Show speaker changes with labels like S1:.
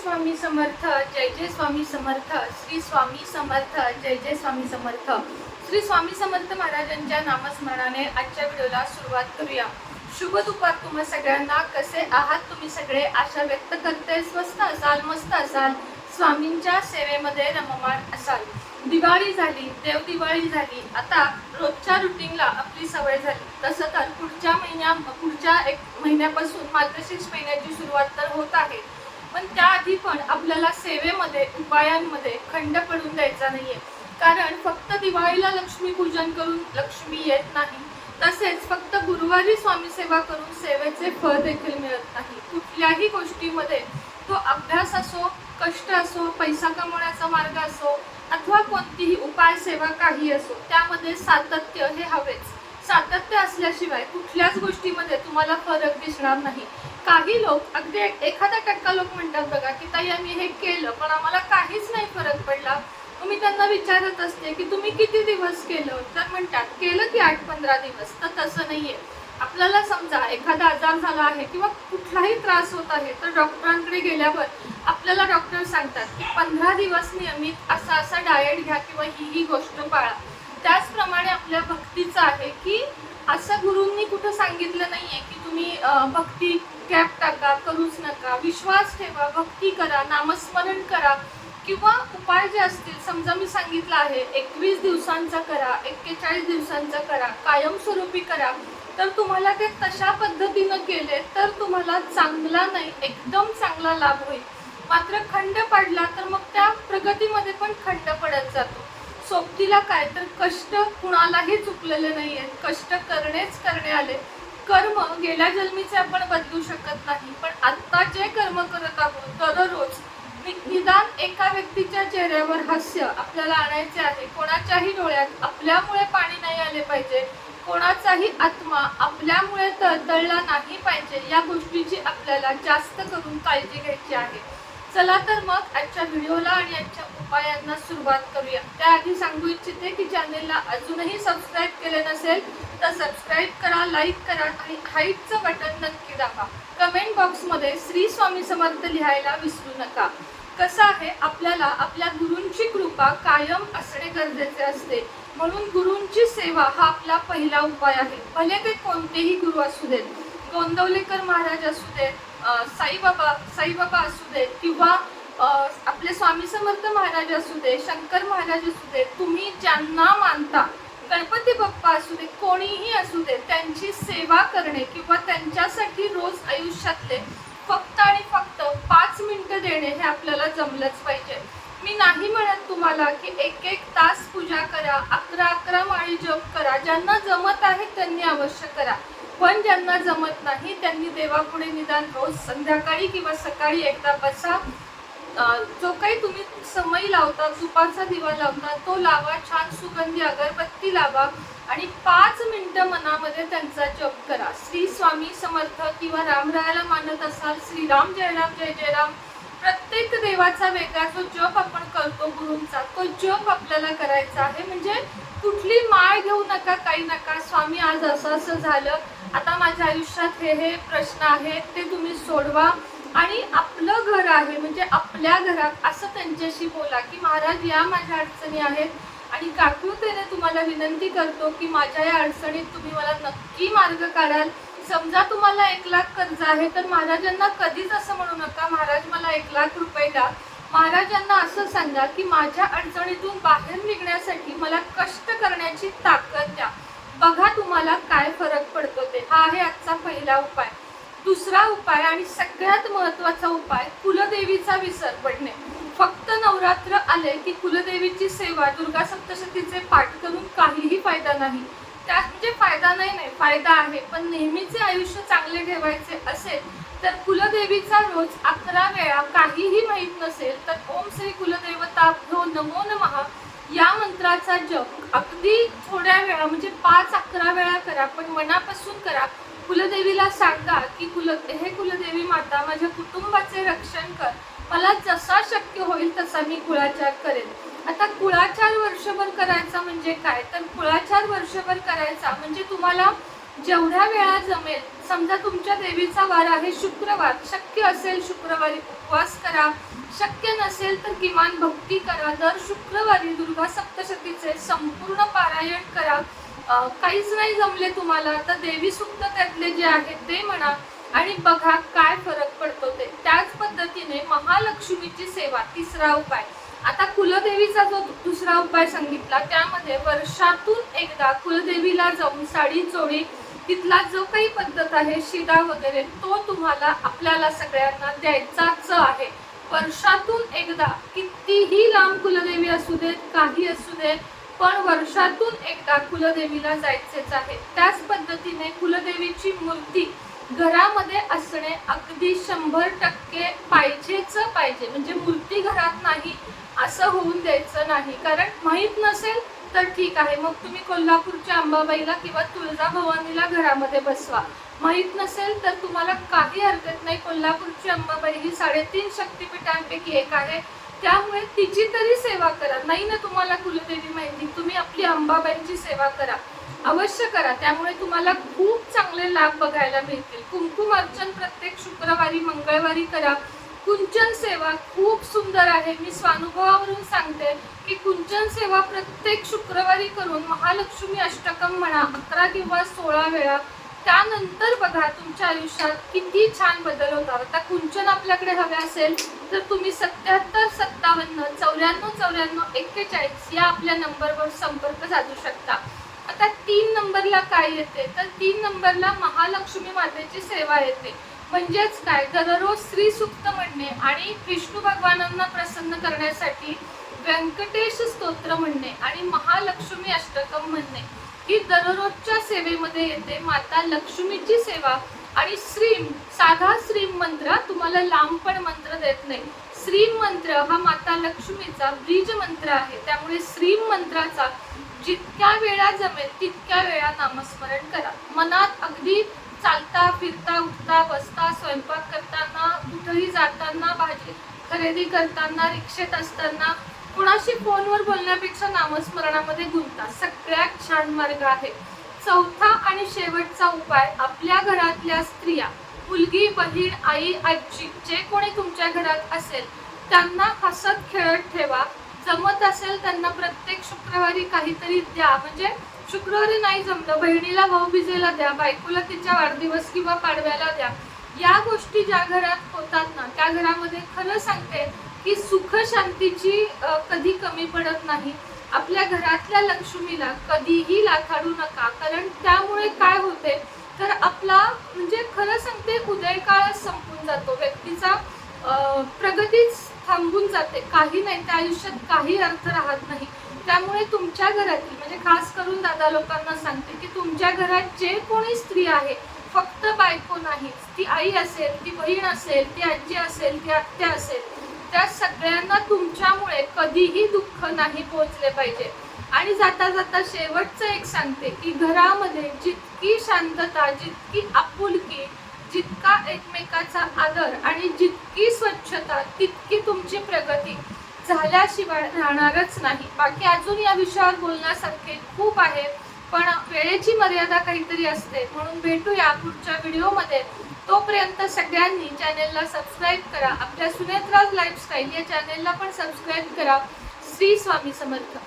S1: स्वामी समर्थ जय जय स्वामी समर्थ श्री स्वामी समर्थ जय जय स्वामी समर्थ. श्री स्वामी समर्थ महाराजांच्या नामस्मरणाने आजच्या व्हिडिओला सुरुवात करूया. शुभ दुपार तुम्हा सगळ्यांना. कसे आहात तुम्ही सगळे? आशा व्यक्त करते. स्वस्त असाल मस्त असाल. स्वामींच्या सेवेमध्ये रममाण असाल. दिवाळी झाली देव दिवाळी झाली. आता रोजच्या रुटीनला आपली सवय झाली. तसं तर पुढच्या महिन्या पुढच्या एक महिन्यापासून मार्गशीर्ष महिन्याची सुरुवात तर होत आहे. पण त्याआधी पण आपल्याला सेवेमध्ये उपायांमध्ये खंड पडून द्यायचा नाहीये. कारण फक्त दिवाळीला लक्ष्मी पूजन करून लक्ष्मी येत नाही तसेच फक्त गुरुवारी स्वामी सेवा करून सेवेचे फळ देखील मिळत नाही. कुठल्याही गोष्टीमध्ये तो अभ्यास असो कष्ट असो पैसा कमवण्याचा मार्ग असो अथवा कोणतीही उपाय सेवा काही असो त्यामध्ये सातत्य हे हवेच. सातत्य असल्याशिवाय कुठल्याच गोष्टीमध्ये तुम्हाला फरक दिसणार नाही. काही लोक अगदी एखादा टक्का लोक म्हणतात बघा की ताई आम्ही हे केलं पण आम्हाला काहीच नाही फरक पडला. तुम्ही मी त्यांना विचारत असते की तुम्ही किती दिवस केलं? तर म्हणतात केलं की आठ पंधरा दिवस. तर तसं नाहीये. आपल्याला समजा एखादा आजार झाला आहे किंवा कुठलाही त्रास होत आहे तर डॉक्टरांकडे गेल्यावर आपल्याला डॉक्टर सांगतात की पंधरा दिवस नियमित असा असा डाएट घ्या किंवा ही ही गोष्ट पाळा. त्याचप्रमाणे आपल्या भक्तीचं आहे की असं गुरूंनी कुठं सांगितलं नाही आहे की तुम्ही भक्ती गॅप टाका करूच नका. विश्वास ठेवा भक्ती करा नामस्मरण करा. किंवा उपाय जे असतील समजा मी सांगितलं आहे एकवीस दिवसांचा करा एक्केचाळीस दिवसांचा करा कायमस्वरूपी करा. तर तुम्हाला ते तशा पद्धतीनं केले तर तुम्हाला चांगला नाही एकदम चांगला लाभ होईल. मात्र खंड पडला तर मग त्या प्रगतीमध्ये पण खंड पडत जातो. सोबतीला काय तर कष्ट कुणालाही चुकलेले नाही आहेत कष्ट करणेच करणे आले. कर्म गेल्या जन्मीचे आपण बदलू शकत नाही. पण आत्ता जे कर्म करत आहोत दररोज निदान एका व्यक्तीच्या चेहऱ्यावर हास्य आपल्याला आणायचे आहे. कोणाच्याही डोळ्यात आपल्यामुळे पाणी नाही आले पाहिजे. कोणाचाही आत्मा आपल्यामुळे तळतळला नाही पाहिजे. या गोष्टीची आपल्याला जास्त करून काळजी घ्यायची आहे. चला तर मग आजच्या व्हिडिओला आणि आजच्या उपायांना सुरुवात करूया. त्याआधी सांगू इच्छिते की चॅनेलला अजूनही सबस्क्राईब केले नसेल तर सबस्क्राईब करा लाईक करा आणि हाईटचं बटन नक्की दाबा. कमेंट बॉक्समध्ये श्री स्वामी समर्थ लिहायला विसरू नका. कसं आहे? आपल्याला आपल्या गुरूंची कृपा कायम असणे गरजेचे असते. म्हणून गुरूंची सेवा हा आपला पहिला उपाय आहे. भले ते कोणतेही गुरु असू देत गोंदवलेकर महाराज असू देत साईबाबा साईबाबा असू देत किंवा आपले स्वामी समर्थ महाराज असू दे शंकर महाराज असू दे तुम्ही ज्यांना मानता गणपती बाप्पा असू दे कोणीही असू दे त्यांची सेवा करणे किंवा त्यांच्यासाठी रोज आयुष्यातले फक्त आणि फक्त पाच मिनिटं देणे हे आपल्याला जमलंच पाहिजे. मी नाही म्हणत तुम्हाला की एक एक तास पूजा करा अकरा अकरा माळी जप करा ज्यांना जमत आहे त्यांनी अवश्य करा. पण ज्यांना जमत नाही त्यांनी देवापुढे निदान रोज संध्याकाळी किंवा सकाळी एकदा बसा. जो काही तुम्ही समय लावता तुपाचा दिवा लावता तो लावा छान सुगंधी अगरबत्ती लावा आणि पाच मिनटं मनामध्ये त्यांचा जप करा. श्री स्वामी समर्थ किंवा रामरायाला मानत असाल श्रीराम जयराम जय जयराम प्रत्येक देवाचा वेगळा जो जप आपण करतो गुरूंचा तो जप आपल्याला करायचा आहे. म्हणजे कुठली माळ घेऊ नका काही नका. स्वामी आज असं असं झालं. आता माझ्या आयुष्यात हे हे प्रश्न आहेत ते तुम्ही सोडवा. आणि आपलं घर आहे म्हणजे आपल्या घरात असं त्यांच्याशी बोला की महाराज या माझ्या अडचणी आहेत. आणि काकुळतेने तुम्हाला विनंती करतो की माझ्या या अडचणीत तुम्ही मला नक्की मार्ग काढाल. समजा तुम्हाला एक लाख कर्ज आहे तर महाराजांना कधीच असं म्हणू नका महाराज मला एक लाख रुपये द्या. महाराजांना असं सांगा की माझ्या अडचणीतून बाहेर निघण्यासाठी मला कष्ट करण्याची ताकद द्या. बघा तुम्हाला काय फरक पडतो ते. हा आहे आजचा पहिला उपाय. दुसरा उपाय आणि सगळ्यात महत्त्वाचा उपाय कुलदेवीचा विसर पडणे. फक्त नवरात्र आले की कुलदेवीची सेवा दुर्गा सप्तशतीचे पाठ करून काहीही फायदा नाही. त्यात म्हणजे फायदा नाही नाही फायदा आहे. पण नेहमीचे आयुष्य चांगले ठेवायचे असेल तर कुलदेवीचा रोज अकरा वेळा काहीही माहीत नसेल तर ओम श्री कुलदेवताभ्यो नमो नमः या मंत्राचा जप अगदी थोड्या वेळा म्हणजे पाच अकरा वेळा करा पण मनापासून करा. कुलदेवीला सांगा की कुल हे कुलदेवी माता माझ्या कुटुंबाचे रक्षण कर. मला जसा शक्य होईल तसा मी कुळाचार करेन. आता कुळाचार वर्षभर करायचा म्हणजे काय? तर कुळाचार वर्षभर करायचा म्हणजे तुम्हाला जेवढ्या वेळा जमेल समजा तुमच्या देवीचा वार आहे शुक्रवार शक्य असेल शुक्रवारी उपवास करा. शक्य नसेल तर किमान भक्ती करा. दर शुक्रवारी दुर्गा सप्तशतीचे संपूर्ण पारायण करा. काहीच नाही जमले तुम्हाला तर देवी सुक्त त्यातले जे आहेत ते म्हणा. आणि बघा काय फरक पडतो ते. त्याच पद्धतीने महालक्ष्मीची सेवा तिसरा उपाय. आता कुलदेवीचा जो दुसरा उपाय सांगितला त्यामध्ये वर्षातून एकदा कुलदेवीला जाऊन साडी चोळी तिथला जो काही पद्धत आहे शिदा वगैरे तो तुम्हाला आपल्याला सगळ्यांना द्यायचाच आहे. वर्षातून एकदा कितीही लांब कुलदेवी असू देत काही असू देत पण वर्षातून एकदा कुलदेवीला जायचेच आहे. त्याच पद्धतीने कुलदेवीची मूर्ती घरामध्ये असणे अगदी शंभर टक्के पाहिजेच पाहिजे. म्हणजे मूर्ती घरात नाही असं होऊन द्यायचं नाही. कारण माहीत नसेल तर ठीक आहे. मग तुम्ही कोल्हापूरच्या अंबाबाईला किंवा तुळजाभवानीला घरामध्ये बसवा. माहीत नसेल तर तुम्हाला काही हरकत नाही. कोल्हापूरची अंबाबाई ही साडेतीन शक्तिपीठांपैकी एक आहे. त्यामुळे तिची तरी सेवा करा. नाही ना तुम्हाला कुलदेवी माहिती तुम्ही आपली अंबाबाईची सेवा करा. अवश्य करा. त्यामुळे तुम्हाला खूप चांगले लाभ बघायला मिळतील. कुंकुम अर्चन प्रत्येक शुक्रवारी मंगळवारी करा. कुंचन सेवा खूप सुंदर आहे. मी स्वानुभवावरून सांगते की कुंचन सेवा प्रत्येक शुक्रवारी करून महालक्ष्मी अष्टकम म्हणा अकरा किंवा सोळा वेळा त्यानंतर बघा तुमच्या आयुष्यात किती छान बदल होतात. आता कुंचन आपल्याकडे हवे असेल तर तुम्ही सत्याहत्तर सत्तावन्न चौऱ्याण्णव चौऱ्याण्णव एक्केचाळीस या आपल्या नंबरवर संपर्क साधू शकता. आता तीन नंबरला काय येते? तर तीन नंबरला महालक्ष्मी मातेची सेवा येते. म्हणजेच काय? दररोज श्री म्हणणे आणि विष्णू भगवानांना प्रसन्न करण्यासाठी व्यंकटेश स्तोत्र म्हणणे आणि महालक्ष्मी अष्टकम म्हणणे. ही दररोजच्या सेवेमध्ये येते. माता लक्ष्मीची सेवा आणि श्रीम साधा श्रीम मंत्र तुम्हाला लांब पण मंत्र देत नाही. श्रीम मंत्र हा माता लक्ष्मीचा ब्रीज मंत्र आहे. त्यामुळे श्रीम मंत्राचा जितक्या वेळा जमेल तितक्या वेळा नामस्मरण करा. मनात अगदी चालता फिरता उठता बसता स्वयंपाक करताना कुठेही जाताना भाजी खरेदी करताना रिक्षेत असताना कुणाशी फोनवर बोलण्यापेक्षा नामस्मरणामध्ये गुंता. सगळ्यात छान मार्ग आहे. चौथा आणि शेवटचा उपाय आपल्या घरातल्या स्त्रिया मुलगी बहीण आई आजी जे कोणी तुमच्या घरात असेल त्यांना हसत खेळत ठेवा. जमत असेल त्यांना प्रत्येक शुक्रवारी काहीतरी द्या. म्हणजे शुक्रवारी नाही जमलं बहिणीला भाऊबीजेला द्या बायकोला तिच्या वाढदिवस किंवा पाडव्याला द्या. या गोष्टी ज्या घरात होतात ना त्या घरामध्ये खरं सांगते की सुख शांतीची कधी कमी पडत नाही. आपल्या घरातल्या लक्ष्मीला कधीही लाथाडू नका. कारण त्यामुळे काय होते तर आपला म्हणजे खरं सांगते उदयकाळच संपून जातो. व्यक्तीचा प्रगतीच थांबून जाते. काही नाही त्या आयुष्यात काही अर्थ राहत नाही. त्यामुळे तुमच्या घरातील म्हणजे खास करून दादा लोकांना सांगते की तुमच्या घरात जे कोणी स्त्री आहे फक्त बायको नाही ती आई असेल ती बहीण असेल ती आजी असेल ती आत्या असेल त्या सगळ्यांना तुमच्यामुळे कधीही दुःख नाही पोचले पाहिजे. आणि जाता जाता शेवटचं एक सांगते की घरामध्ये जितकी शांतता जितकी आपुलकी जितका एकमेकाचा आदर आणि जितकी स्वच्छता तितकी तुमची प्रगती झाल्याशिवाय राहणारच नाही. बाकी अजून या विषयावर बोलण्यासारखे खूप आहे पण वेळेची मर्यादा काहीतरी असते. म्हणून भेटूया पुढच्या व्हिडिओमध्ये. तोपर्यंत सगळ्यांनी चॅनेलला सबस्क्राईब करा. आपल्या सुनेत्राज लाईफस्टाईल या चॅनेलला पण सबस्क्राईब करा. श्री स्वामी समर्थ.